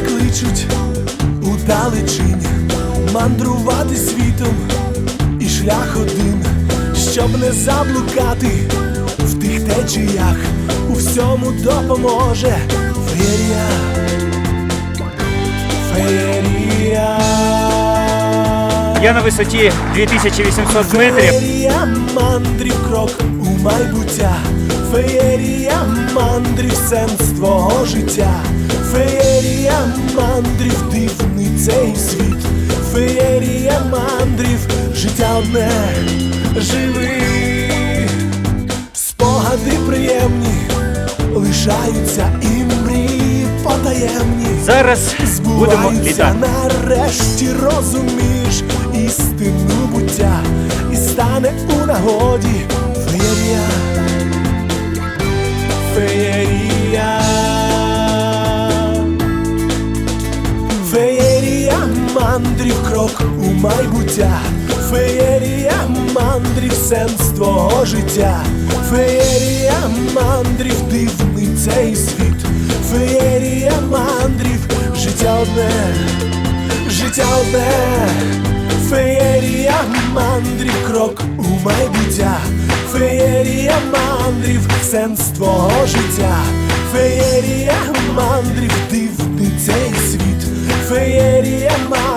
кличуть у далечині. Мандрувати світом і шлях один, щоб не заблукати в тих течіях, у всьому допоможе феєрія, феєрія. Я на висоті 2800 метрів. Феєрія мандрів крок майбуття, феєрія мандрів сенс твого життя, феєрія мандрів дивний цей світ, феєрія мандрів, життя одне, живи, спогади приємні, лишаються і мрії потаємні. Зараз будемо літати. нарешті розумієш істину буття. І стане у нагоді мандрів крок у майбуття, феєрія мандрів сенс твого життя, феєрія мандрів дивний цей світ, феєрія мандрів, життя одне, життя одне, феєрія мандрів крок у майбуття, феєрія мандрів, сенс твого життя, феєрія мандрів, дивний цей світ, феєрія мандрів,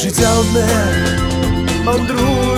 життя одне, мандруй,